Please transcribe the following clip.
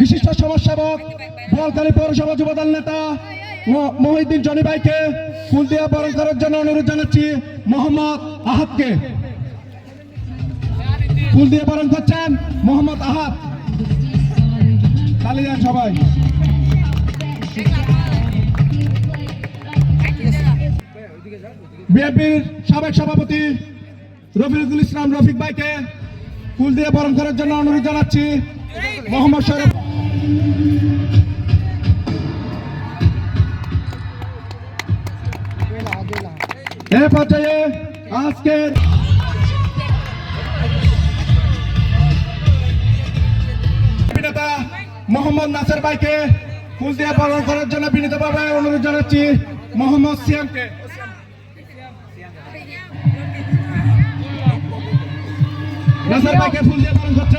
বিশিষ্ট সমাজসেবক বোয়ালখালী পৌরসভা যুবদল নেতা জনি ভাইকে ফুল দিয়ে বরণ করার জন্য অনুরোধ জানাচ্ছি মোহাম্মদ আহাদকে। ফুল দিয়ে বরণ করছেন মোহাম্মদ আহাদ। তালি সবাই। বিএনপির সাবেক সভাপতি রফিকুল ইসলাম রফিক ভাইকে ফুল দিয়ে বরণ করার জন্য অনুরোধ জানাচ্ছি। মোহাম্মদ শরীফ আজকের অভিনেতা মোহাম্মদ নাসের ভাইকে ফুল দিয়ে বরণ করার জন্য বিনীতভাবে অনুরোধ জানাচ্ছি। মোহাম্মদ সিয়ামকে। নাসের ভাইকে ফুল দিয়ে